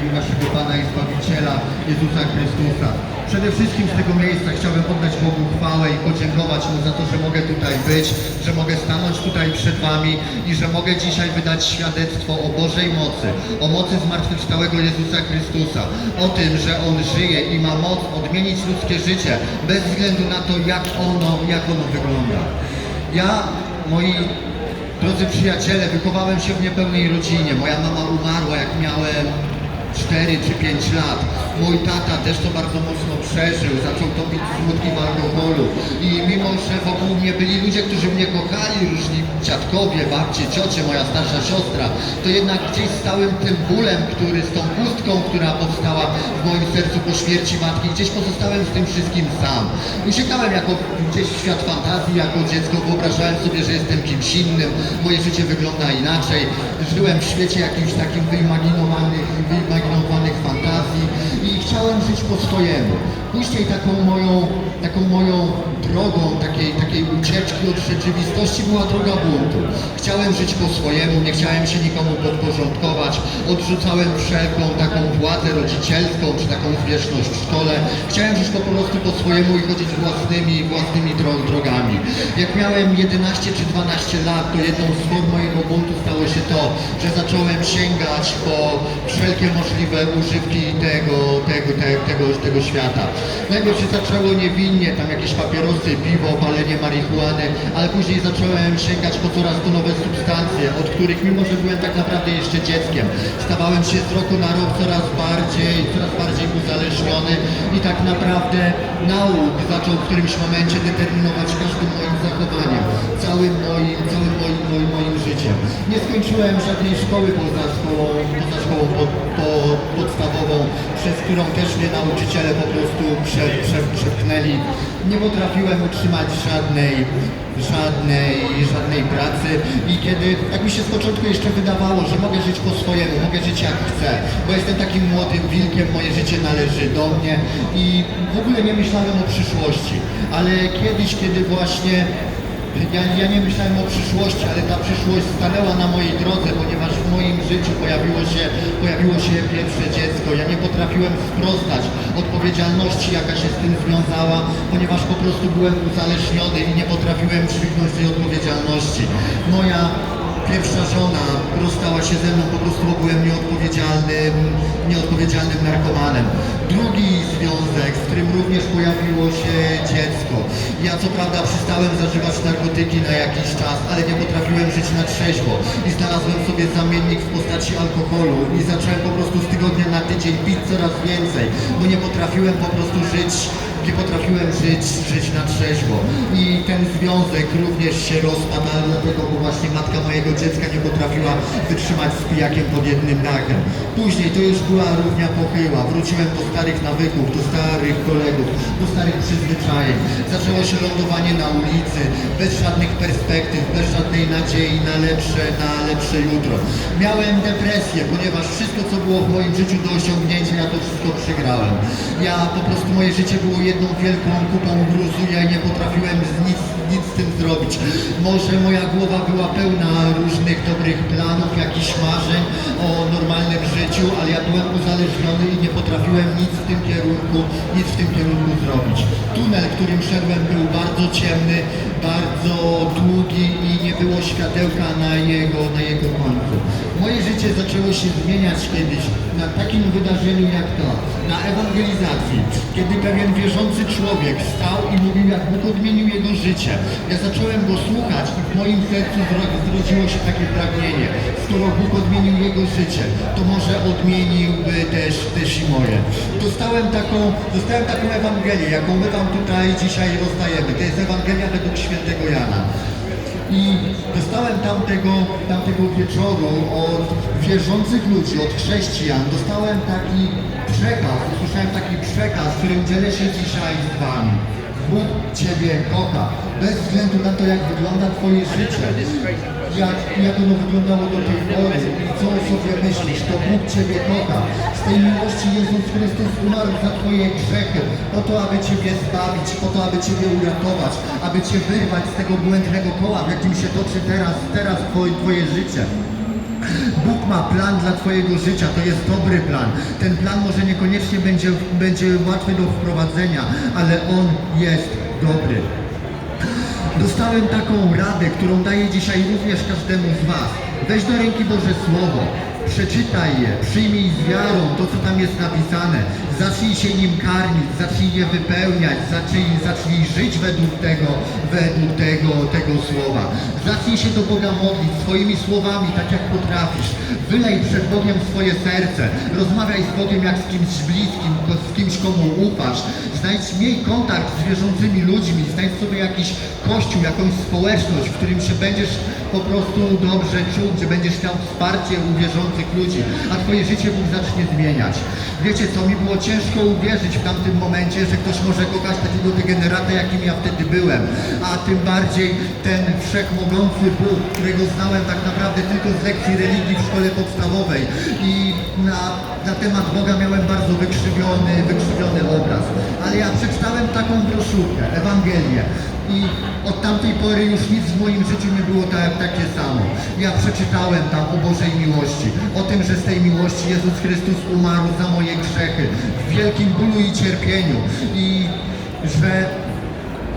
imieniu naszego Pana i Zbawiciela Jezusa Chrystusa. Przede wszystkim z tego miejsca chciałbym oddać Bogu chwałę i podziękować Mu za to, że mogę tutaj być, że mogę stanąć tutaj przed Wami i że mogę dzisiaj wydać świadectwo o Bożej mocy, o mocy zmartwychwstałego Jezusa Chrystusa, o tym, że On żyje i ma moc odmienić ludzkie życie bez względu na to, jak ono, jak ono wygląda. Ja, moi Drodzy przyjaciele, wychowałem się w niepełnej rodzinie. Moja mama umarła jak miałem 4 czy 5 lat. Mój tata też to bardzo mocno przeżył, zaczął topić smutki w alkoholu. I mimo, że wokół mnie byli ludzie, którzy mnie kochali, różni dziadkowie, babcie, ciocie, moja starsza siostra, to jednak gdzieś stałym tym bólem, który z tą pustką, która powstała w moim sercu po śmierci matki, gdzieś pozostałem z tym wszystkim sam. Uciekałem jako gdzieś w świat fantazji, jako dziecko wyobrażałem sobie, że jestem kimś innym, moje życie wygląda inaczej. Żyłem w świecie jakimś takim wyimaginowanych, wyimaginowanych fantazji i chciałem żyć po swojemu. Później taką moją, taką moją drogą takiej, takiej ucieczki od rzeczywistości była droga buntu. Chciałem żyć po swojemu, nie chciałem się nikomu podporządkować, odrzucałem wszelką taką władzę rodzicielską czy taką zwierzchność w szkole. Chciałem żyć po prostu po swojemu i chodzić własnymi, własnymi dro- drogami. Jak miałem 11 czy 12 lat, to jedną z form mojego buntu stało się to, że zacząłem sięgać po wszelkie możliwe używki tego, tego, te, tego, tego świata. Najpierw się zaczęło niewinnie, tam jakieś papierosy, piwo, palenie marihuany, ale później zacząłem sięgać po coraz to nowe substancje, od których mimo, że byłem tak naprawdę jeszcze dzieckiem, stawałem się z roku na rok coraz bardziej, coraz bardziej uzależniony i tak naprawdę nauk zaczął w którymś momencie determinować każdym moim zachowaniem, całym moim, całym moim, moim, moim życiem. Nie skończyłem żadnej szkoły poza szkołą, poza szkołą pod, po, podstawową, przez którą też mnie nauczyciele po prostu prze, prze, przepchnęli. Nie potrafiłem utrzymać żadnej, żadnej, żadnej pracy. I kiedy, jak mi się z początku jeszcze wydawało, że mogę żyć po swojemu, mogę żyć jak chcę, bo jestem takim młodym wilkiem, moje życie należy do mnie. I w ogóle nie myślałem o przyszłości, ale kiedyś, kiedy właśnie ja, ja nie myślałem o przyszłości, ale ta przyszłość stanęła na mojej drodze, ponieważ w moim życiu pojawiło się, pojawiło się pierwsze dziecko. Ja nie potrafiłem sprostać odpowiedzialności, jaka się z tym związała, ponieważ po prostu byłem uzależniony i nie potrafiłem dźwignąć tej odpowiedzialności. Moja pierwsza żona rozstała się ze mną po prostu, byłem nieodpowiedzialnym, nieodpowiedzialnym narkomanem. Drugi związek, w którym również pojawiło się dziecko. Ja co prawda przestałem zażywać narkotyki na jakiś czas, ale nie potrafiłem żyć na trzeźwo i znalazłem sobie zamiennik w postaci alkoholu i zacząłem po prostu z tygodnia na tydzień pić coraz więcej, bo nie potrafiłem po prostu żyć nie potrafiłem żyć, żyć na trzeźwo. I ten związek również się rozpadł, ale dlatego, bo właśnie matka mojego dziecka nie potrafiła wytrzymać z pijakiem pod jednym dachem. Później to już była równia pochyła. Wróciłem do starych nawyków, do starych kolegów, do starych przyzwyczajeń. Zaczęło się lądowanie na ulicy, bez żadnych perspektyw, bez żadnej nadziei na lepsze, na lepsze jutro. Miałem depresję, ponieważ wszystko, co było w moim życiu do osiągnięcia, ja to wszystko przegrałem. Ja po prostu moje życie było jedną wielką kupą gruzu, ja nie potrafiłem nic, nic z tym zrobić. Może moja głowa była pełna różnych dobrych planów, jakichś marzeń o normalnym życiu, ale ja byłem uzależniony i nie potrafiłem nic w tym kierunku, nic w tym kierunku zrobić. Tunel, którym szedłem był bardzo ciemny, bardzo długi i nie było światełka na jego, na jego końcu. Moje życie zaczęło się zmieniać kiedyś na takim wydarzeniu jak to, na ewangelizacji, kiedy pewien wierzący człowiek stał i mówił, jak Bóg odmienił jego życie. Ja zacząłem go słuchać i w moim sercu zro- zrodziło się takie pragnienie. Skoro Bóg odmienił jego życie, to może odmieniłby też, też i moje. Dostałem taką, dostałem taką Ewangelię, jaką my wam tutaj dzisiaj rozdajemy. To jest Ewangelia według świętego Jana. I dostałem tamtego, tamtego wieczoru od wierzących ludzi, od chrześcijan, dostałem taki przekaz, usłyszałem taki przekaz, którym dzielę się dzisiaj z Wami. Bóg Ciebie kocha, bez względu na to, jak wygląda Twoje życie, jak, jak ono wyglądało do tej pory i co o sobie myślisz, to Bóg Ciebie kocha. Z tej miłości Jezus Chrystus umarł za Twoje grzechy, po to, aby Ciebie zbawić, po to, aby Ciebie uratować, aby Cię wyrwać z tego błędnego koła, w jakim się toczy teraz, teraz Twoje, twoje życie. Bóg ma plan dla Twojego życia, to jest dobry plan. Ten plan może niekoniecznie będzie, będzie łatwy do wprowadzenia, ale on jest dobry. Dostałem taką radę, którą daję dzisiaj również każdemu z Was. Weź do ręki Boże Słowo, przeczytaj je, przyjmij z wiarą to, co tam jest napisane. Zacznij się nim karmić, zacznij je wypełniać, zacznij, zacznij żyć według tego, według tego, tego słowa. Zacznij się do Boga modlić swoimi słowami, tak jak potrafisz. Wylej przed Bogiem swoje serce. Rozmawiaj z Bogiem jak z kimś bliskim, z kimś, komu ufasz. Znajdź, miej kontakt z wierzącymi ludźmi, znajdź sobie jakiś kościół, jakąś społeczność, w którym się będziesz po prostu dobrze czuł, gdzie będziesz miał wsparcie u wierzących ludzi, a Twoje życie Bóg zacznie zmieniać. Wiecie co, mi było ciężko uwierzyć w tamtym momencie, że ktoś może kochać takiego degenerata, jakim ja wtedy byłem, a tym bardziej ten wszechmogący Bóg, którego znałem tak naprawdę tylko z lekcji religii w szkole podstawowej i na, na temat Boga miałem bardzo wykrzywiony, wykrzywiony obraz. Ale ja przeczytałem taką broszurkę, Ewangelię i od tamtej pory już nic w moim życiu nie było tak, takie samo. Ja przeczytałem tam o Bożej miłości, o tym, że z tej miłości Jezus Chrystus umarł za moje grzechy, w wielkim bólu i cierpieniu i że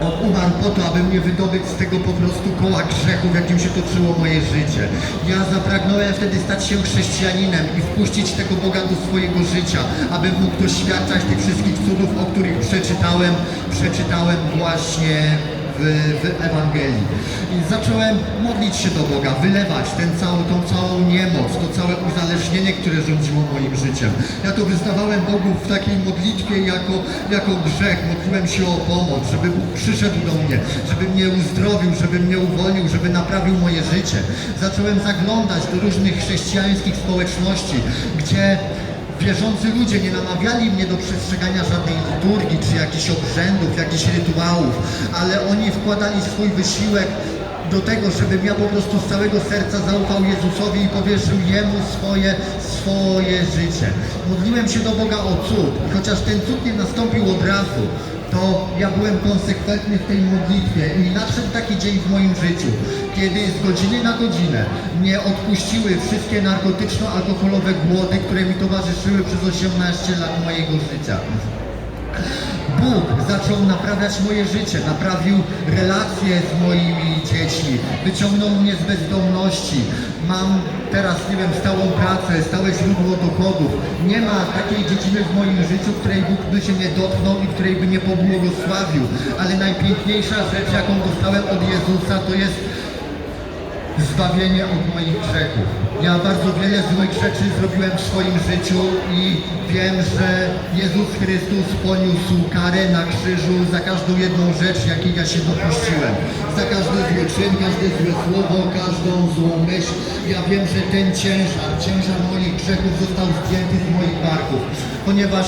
on umarł po to, aby mnie wydobyć z tego po prostu koła grzechu, w jakim się toczyło moje życie. Ja zapragnąłem wtedy stać się chrześcijaninem i wpuścić tego Boga do swojego życia, aby mógł doświadczać tych wszystkich cudów, o których przeczytałem, przeczytałem właśnie w, w Ewangelii. I zacząłem modlić się do Boga, wylewać ten cały, tą całą niemoc, to całe uzależnienie, które rządziło moim życiem. Ja to wyznawałem Bogu w takiej modlitwie jako, jako grzech. Modliłem się o pomoc, żeby Bóg przyszedł do mnie, żeby mnie uzdrowił, żeby mnie uwolnił, żeby naprawił moje życie. Zacząłem zaglądać do różnych chrześcijańskich społeczności, gdzie Wierzący ludzie nie namawiali mnie do przestrzegania żadnej liturgii, czy jakichś obrzędów, jakichś rytuałów, ale oni wkładali swój wysiłek do tego, żebym ja po prostu z całego serca zaufał Jezusowi i powierzył Jemu swoje, swoje życie. Modliłem się do Boga o cud chociaż ten cud nie nastąpił od razu, to ja byłem konsekwentny w tej modlitwie i nadszedł taki dzień w moim życiu, kiedy z godziny na godzinę mnie odpuściły wszystkie narkotyczno-alkoholowe głody, które mi towarzyszyły przez 18 lat mojego życia. Bóg zaczął naprawiać moje życie, naprawił relacje z moimi dziećmi, wyciągnął mnie z bezdomności. Mam teraz, nie wiem, stałą pracę, stałe źródło dochodów. Nie ma takiej dziedziny w moim życiu, której Bóg by się nie dotknął i której by nie pobłogosławił. Ale najpiękniejsza rzecz, jaką dostałem od Jezusa, to jest zbawienie od moich grzechów. Ja bardzo wiele złych rzeczy zrobiłem w swoim życiu i wiem, że Jezus Chrystus poniósł karę na krzyżu za każdą jedną rzecz, jakiej ja się dopuściłem. Za każdy zły czyn, każde złe słowo, każdą złą myśl. Ja wiem, że ten ciężar, ciężar moich grzechów został zdjęty z moich barków, ponieważ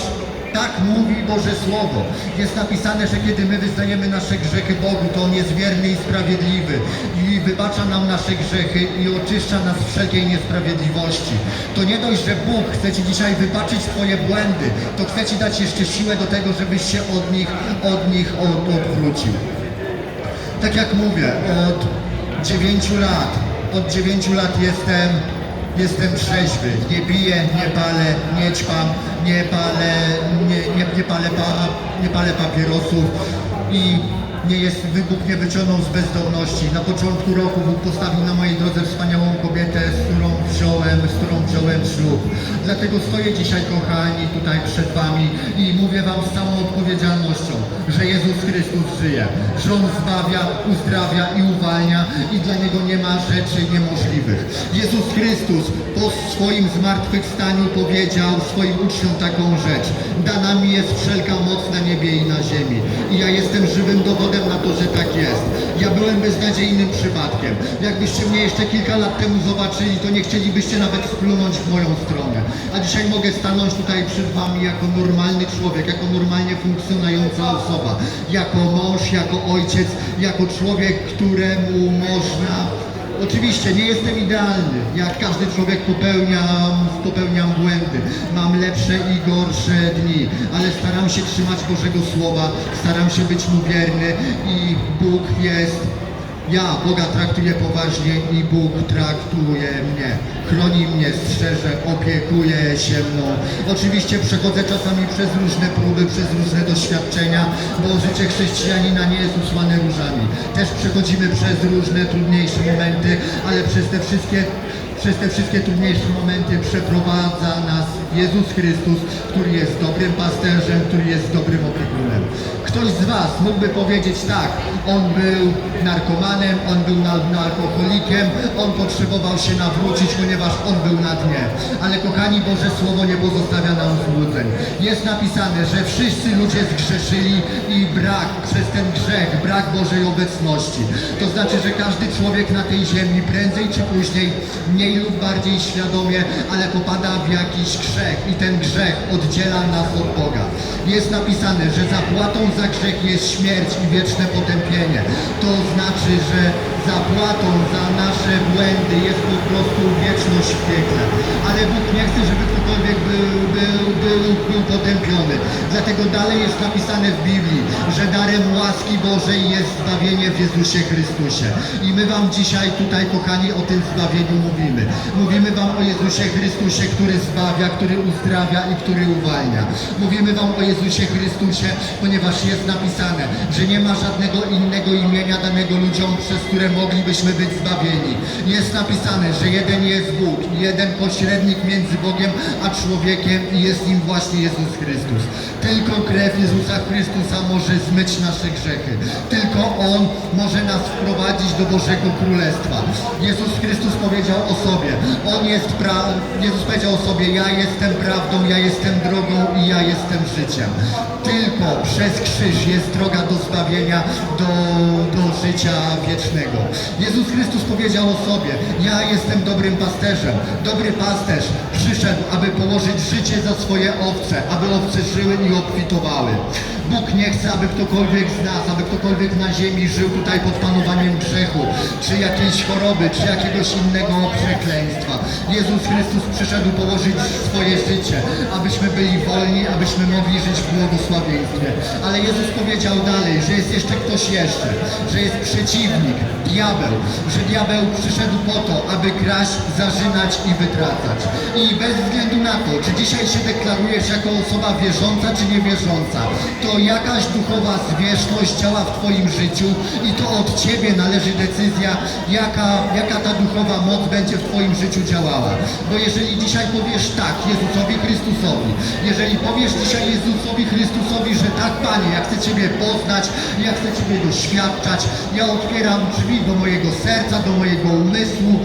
tak mówi Boże Słowo. Jest napisane, że kiedy my wyznajemy nasze grzechy Bogu, to On jest wierny i sprawiedliwy i wybacza nam nasze grzechy i oczyszcza nas wszelkiej niesprawiedliwości. To nie dość, że Bóg chce Ci dzisiaj wybaczyć Twoje błędy, to chce Ci dać jeszcze siłę do tego, żebyś się od nich, od nich od, odwrócił. Tak jak mówię, od 9 lat, od 9 lat jestem, jestem trzeźwy. Nie piję, nie palę, nie ćpam, nie palę, nie, nie, nie, palę, pa, nie palę papierosów i nie jest, Bóg mnie wyciągnął z bezdomności. Na początku roku Bóg postawił na mojej drodze wspaniałą kobietę, z którą wziąłem, z którą wziąłem ślub. Dlatego stoję dzisiaj, kochani, tutaj przed Wami i mówię Wam z całą odpowiedzialnością, że Jezus Chrystus żyje, że On zbawia, uzdrawia i uwalnia i dla Niego nie ma rzeczy niemożliwych. Jezus Chrystus swoim zmartwychwstaniu powiedział swoim uczniom taką rzecz. Dana mi jest wszelka moc na niebie i na ziemi. I ja jestem żywym dowodem na to, że tak jest. Ja byłem beznadziejnym przypadkiem. Jakbyście mnie jeszcze kilka lat temu zobaczyli, to nie chcielibyście nawet splunąć w moją stronę. A dzisiaj mogę stanąć tutaj przed Wami jako normalny człowiek, jako normalnie funkcjonująca osoba, jako mąż, jako ojciec, jako człowiek, któremu można Oczywiście nie jestem idealny. Jak każdy człowiek popełniam, popełniam błędy. Mam lepsze i gorsze dni, ale staram się trzymać Bożego Słowa, staram się być mu wierny i Bóg jest Ja Boga traktuję poważnie i Bóg traktuje mnie. Chroni mnie, strzeże, opiekuje się mną. Oczywiście przechodzę czasami przez różne próby, przez różne doświadczenia, bo życie chrześcijanina nie jest usłane różami. Też przechodzimy przez różne trudniejsze momenty, ale przez te wszystkie przez te wszystkie trudniejsze momenty przeprowadza nas Jezus Chrystus, który jest dobrym pasterzem, który jest dobrym opiekunem. Ktoś z Was mógłby powiedzieć tak, on był narkomanem, on był alkoholikiem, on potrzebował się nawrócić, ponieważ on był na dnie. Ale kochani, Boże Słowo nie pozostawia nam złudzeń. Jest napisane, że wszyscy ludzie zgrzeszyli i brak przez ten grzech, brak Bożej obecności. To znaczy, że każdy człowiek na tej ziemi prędzej czy później, mniej lub bardziej świadomie, ale popada w jakiś grzech i ten grzech oddziela nas od Boga. Jest napisane, że zapłatą za grzech jest śmierć i wieczne potępienie. To znaczy, że zapłatą za nasze błędy jest po prostu wieczność w piekle. Ale Bóg nie chce, żeby ktokolwiek był, był, był, był potępiony. Dlatego dalej jest napisane w Biblii, że darem łaski Bożej jest zbawienie w Jezusie Chrystusie. I my Wam dzisiaj tutaj, kochani, o tym zbawieniu mówimy. Mówimy Wam o Jezusie Chrystusie, który zbawia, który uzdrawia i który uwalnia. Mówimy Wam o Jezusie Chrystusie, ponieważ jest napisane, że nie ma żadnego innego imienia danego ludziom, przez które moglibyśmy być zbawieni. Jest napisane, że jeden jest Bóg, jeden pośrednik między Bogiem a człowiekiem i jest nim właśnie Jezus Chrystus. Tylko krew Jezusa Chrystusa może zmyć nasze grzechy. Tylko On może nas wprowadzić do Bożego Królestwa. Jezus Chrystus powiedział o sobie, On jest pra... Jezus powiedział o sobie, ja jestem prawdą, ja jestem drogą i ja jestem życiem. Tylko przez krzyż jest droga do zbawienia, do, do życia wiecznego. Jezus Chrystus powiedział o sobie, ja jestem dobrym pasterzem. Dobry pasterz przyszedł, aby położyć życie za swoje owce, aby owce żyły i obfitowały. Bóg nie chce, aby ktokolwiek z nas, aby ktokolwiek na ziemi żył tutaj pod panowaniem grzechu, czy jakiejś choroby, czy jakiegoś innego przekleństwa. Jezus Chrystus przyszedł położyć swoje życie, abyśmy byli wolni, abyśmy mogli żyć w błogosławieństwie. Ale Jezus powiedział dalej, że jest jeszcze ktoś jeszcze, że jest przeciwnik, diabeł, że diabeł przyszedł po to, aby kraść, zarzynać i wytracać. I bez względu na to, czy dzisiaj się deklarujesz jako osoba wierząca czy niewierząca, to jakaś duchowa zwierzchność działa w Twoim życiu i to od Ciebie należy decyzja, jaka, jaka ta duchowa moc będzie w Twoim życiu działała. Bo jeżeli dzisiaj powiesz tak Jezusowi Chrystusowi, jeżeli powiesz dzisiaj Jezusowi Chrystusowi, że tak Panie, ja chcę Ciebie poznać, ja chcę Ciebie doświadczać, ja otwieram drzwi do mojego serca, do mojego umysłu,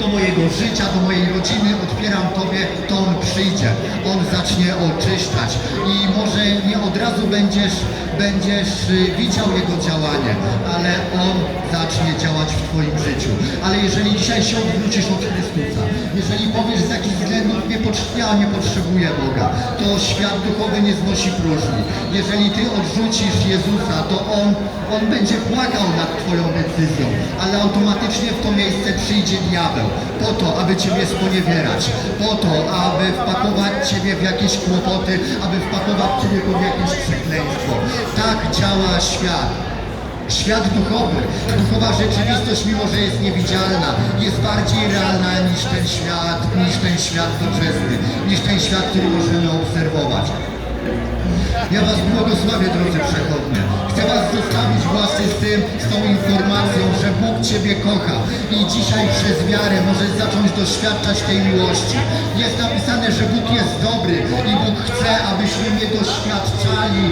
do mojego życia, do mojej rodziny, otwieram Tobie, to On przyjdzie. On zacznie oczyszczać i może nie od razu będziesz, będziesz y, widział Jego działanie, ale On zacznie działać w Twoim życiu. Ale jeżeli dzisiaj się odwrócisz od Chrystusa, jeżeli powiesz z jakich względów nie ja nie potrzebuję Boga, to świat duchowy nie znosi próżni. Jeżeli Ty odrzucisz Jezusa, to On, On będzie płakał nad Twoją decyzją, ale automatycznie w to miejsce przyjdzie diabeł, po to, aby Ciebie sponiewierać, po to, aby wpakować Ciebie w jakieś kłopoty, aby wpakować Ciebie pod jakieś przekleństwo. Tak działa świat. Świat duchowy, duchowa rzeczywistość, mimo że jest niewidzialna, jest bardziej realna niż ten świat, niż ten świat doczesny, niż ten świat, który możemy obserwować. Ja Was błogosławię, drodzy przechodnie. Chcę Was zostawić właśnie z tym, z tą informacją, że Bóg Ciebie kocha i dzisiaj przez wiarę możesz zacząć doświadczać tej miłości. Jest napisane, że Bóg jest dobry i Bóg chce, abyśmy nie doświadczali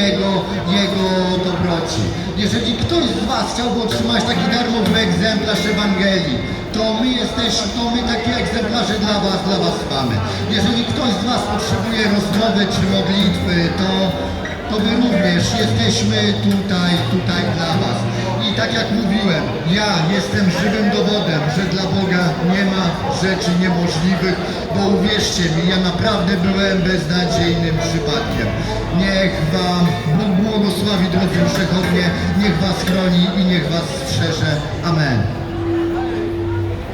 Jego, Jego dobroci. Jeżeli ktoś z Was chciałby otrzymać taki darmowy egzemplarz Ewangelii, to my jesteśmy, to my takie egzemplarze dla Was, dla Was mamy. Jeżeli ktoś z Was potrzebuje rozmowy czy modlitwy, to, to My również jesteśmy tutaj, tutaj dla Was. I tak jak mówiłem, ja jestem żywym dowodem, że dla Boga nie ma rzeczy niemożliwych, bo uwierzcie mi, ja naprawdę byłem beznadziejnym przypadkiem. Niech Wam Bóg błogosławi, drodzy przechodnie, niech Was chroni i niech Was strzeże. Amen.